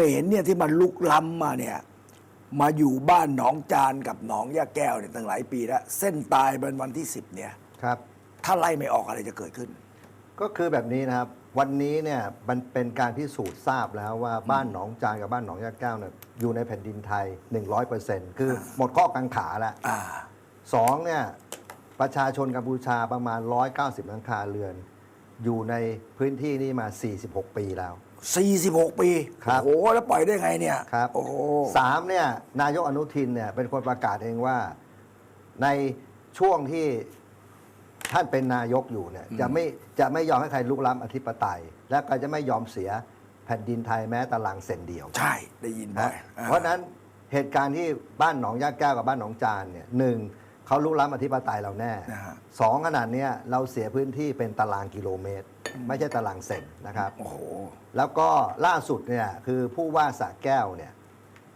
มรเนี่ยที่มันลุกล้ำมาเนี่ยมาอยู่บ้านหนองจานกับหนองยาแก้วเนี่ยตั้งหลายปีแล้ว เส้นตายเป็นวันที่สิบเนี่ยครับ ถ้าไล่ไม่ออกอะไรจะเกิดขึ้น ก็คือแบบนี้นะครับ วันนี้เนี่ยมันเป็นการพิสูจน์ทราบแล้วว่าบ้านหนองจานกับบ้านหนองยาแก้วเนี่ยอยู่ในแผ่นดินไทย 100%คือหมดข้อกังขาแล้วอ่า สองเนี่ยประชาชนกัมพูชาประมาณ 190หลังคาเรือน อยู่ในพื้นที่นี้มา 46 ปีแล้ว 46 ปีครับ โอ้โหแล้วปล่อยได้ไงเนี่ยครับโอ้โหสามเนี่ยนายกอนุทินเนี่ยเป็นคนประกาศเองว่าในช่วงที่ท่านเป็นนายกอยู่เนี่ยจะไม่จะไม่ยอมให้ใครลุกล้ำอธิปไตย และก็จะไม่ยอมเสียแผ่นดินไทยแม้ตารางเซนเดียว ใช่ได้ยินบ่นะอยอ่เพราะฉะนั้นเหตุการณ์ที่บ้านหนองยาแก้วกับบ้านหนองจานเนี่ยหนึ่ง เขาลุกล้ำอธิปไตยเราแน่นะฮะ สองขนาดเนี้ยเราเสียพื้นที่เป็นตารางกิโลเมตร ไม่ใช่ตารางเซนนะครับ โอ้โห แล้วก็ล่าสุดเนี่ยคือผู้ว่าสระแก้วเนี่ย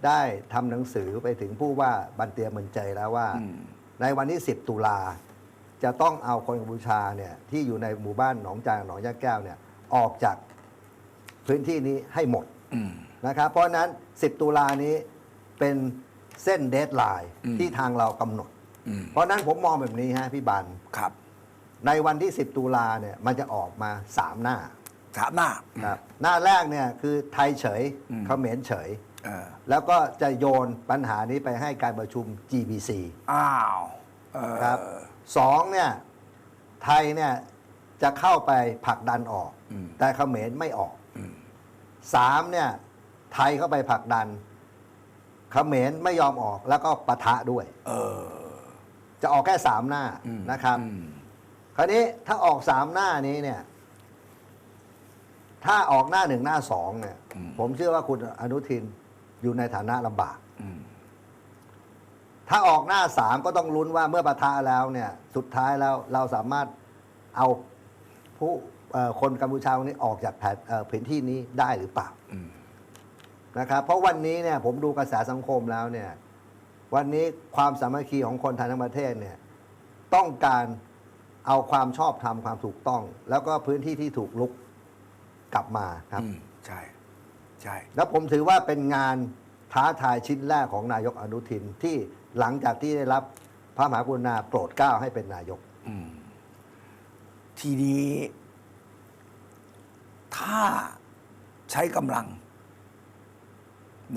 ได้ทำหนังสือไปถึงผู้ว่าบันเตียเมืองใจแล้วว่า อืม ในวันที่ 10 ตุลา จะต้องเอาคนกัมพูชาเนี่ยที่อยู่ในหมู่บ้านหนองจางหนองยาแก้วเนี่ยออกจากพื้นที่นี้ให้หมดอืม นะครับเพราะฉะนั้น 10 ตุลานี้เป็นเส้นเดทไลน์อืมที่ทางเรากำหนดอืม เพราะฉะนั้นผมมองแบบนี้ฮะพี่บันครับ ในวันที่ 10 ตุลาเนี่ยมันจะออกมา 3 หน้าถามหน้าครับหน้าแรกเนี่ยคือไทยเฉยอืมเขมรเฉยเออแล้วก็จะโยนปัญหานี้ไปให้การประชุม GBC อ้าวเออครับสองเนี่ยไทยเนี่ยจะเข้าไปผลักดันออกอืมแต่เขมรไม่ออกอืมสามเนี่ยไทยเข้าไปผลักดันเขมรไม่ยอมออกแล้วก็ปะทะด้วย เออ จะออกแค่สามหน้าอืมนะครับอืมคราวนี้ถ้าออกสามหน้านี้เนี่ย ถ้าออกหน้าหนึ่งหน้าสองเนี่ย ผมเชื่อว่าคุณอนุทินอยู่ในฐานะลำบากอืมถ้าออกหน้าสามก็ต้องลุ้นว่าเมื่อปะทะแล้วเนี่ย สุดท้ายแล้วเราสามารถเอาผู้เอ่อคนกัมพูชาคนนี้ออกจากแผ่นเอ่อพื้นที่นี้ได้หรือเปล่าอืมนะครับ เพราะวันนี้เนี่ย ผมดูกระแสสังคมแล้วเนี่ย วันนี้ความสามัคคีของคนไทยทั้งประเทศเนี่ยต้องการเอาความชอบธรรมความถูกต้อง แล้วก็พื้นที่ที่ถูกลุกกลับมาครับ อืมใช่ ใช่ แล้วผมถือว่าเป็นงานท้าทายชิ้นแรกของนายกอนุทินที่หลังจากที่ได้รับพระมหากรุณาโปรดเกล้าให้เป็นนายก อืม ทีนี้ ถ้าใช้กำลัง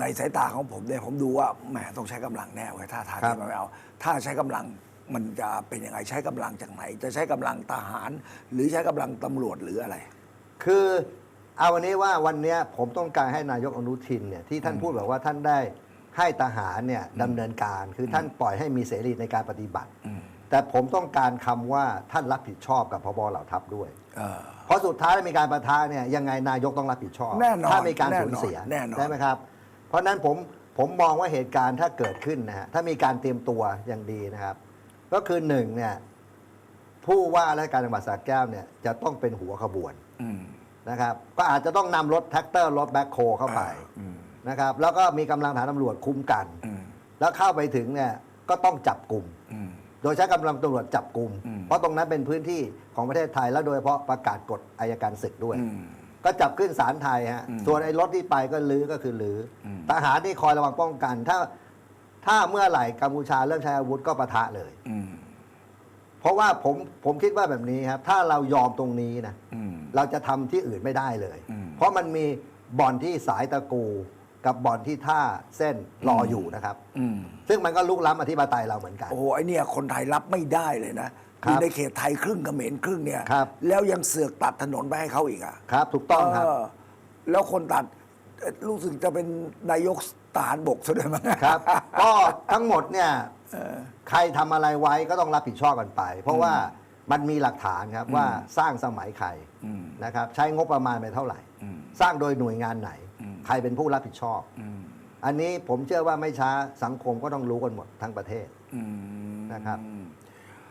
ในสายตาของผมเนี่ยผมดูว่าแหมต้องใช้กำลังแน่เว้ยถ้าทางครับที่มันไม่เอา ถ้าใช้กำลังมันจะเป็นยังไงใช้กำลังจากไหน จะใช้กำลังทหาร หรือใช้กำลังตำรวจหรืออะไร คือเอาวันนี้ว่าวันเนี้ยผมต้องการให้นายกอนุทินเนี่ยที่ท่านพูดแบบว่าท่านได้ให้ทหารเนี่ยดำเนินการคือท่านปล่อยให้มีเสรีในการปฏิบัติอืมแต่ผมต้องการคำว่าท่านรับผิดชอบกับพบเหล่าทัพด้วยเออเพราะสุดท้ายแล้วมีการประทะเนี่ยยังไงนายกต้องรับผิดชอบแน่นอนถ้ามีการแน่นอนสูญเสียแน่นอนใช่ไหมครับ เพราะฉะนั้นผมผมมองว่าเหตุการณ์ถ้าเกิดขึ้นนะฮะถ้ามีการเตรียมตัวอย่างดีนะครับ ก็คือหนึ่งเนี่ยผู้ว่าราชการจังหวัดสระแก้วเนี่ยจะต้องเป็นหัวขบวนอืมนะครับ ก็อาจจะต้องนำรถแท็กเตอร์รถแบ็คโฮเข้าไปอืมนะครับ แล้วก็มีกำลังฐานตำรวจคุ้มกันอืมแล้วเข้าไปถึงเนี่ยก็ต้องจับกลุ่มอืมโดยใช้กำลังตำรวจจับกลุ่มอืมเพราะตรงนั้นเป็นพื้นที่ของประเทศไทยแล้วโดยเฉพาะประกาศกฎอายการศึกด้วยอืม ก็จับขึ้นศาลไทยฮะอืมส่วนไอ้รถที่ไปก็ลื้อก็คือลื้ออม ทหารที่คอยระวังป้องกัน ถ้าถ้าเมื่อไหร่กัมพูชาเริ่มใช้อาวุธก็ปะทะเลย อืมเพราะว่าผมผมคิดว่าแบบนี้ครับ ถ้าเรายอมตรงนี้นะ อืม เราจะทำที่อื่นไม่ได้เลย อืมเพราะมันมีบ่อนที่สายตะกู กับบ่อนที่ท่าเส้นรออยู่นะครับ อืมซึ่งมันก็ลุกล้ำอธิปไตยเราเหมือนกัน โอ้โหไอเนี่ยคนไทยรับไม่ได้เลยนะครั อบยู่ในเขตไทยครึ่งเขมรครึ่งเนี่ยครับ แล้วยังเสือกตัดถนนไปให้เขาอีกอะครับ ถูกต้องครับเแล้วคนตัดเอ่อรู้สึกจะเป็นนายกทหารบกซะด้วยมั้ง ครับ ก็ทั้งหมดเนี่ยใครทำอะไรไว้ก็ต้องรับผิดชอบกันไป เพราะว่ามันมีหลักฐานครับว่าสร้างสมัยใครอืมนะครับ ใช้งบประมาณไปเท่าไหร่ อืมสร้างโดยหน่วยงานไหน อืม ใครเป็นผู้รับผิดชอบ อืมอันนี้ผมเชื่อว่าไม่ช้าสังคมก็ต้องรู้กันหมดทั้งประเทศ อืม นะครับอืม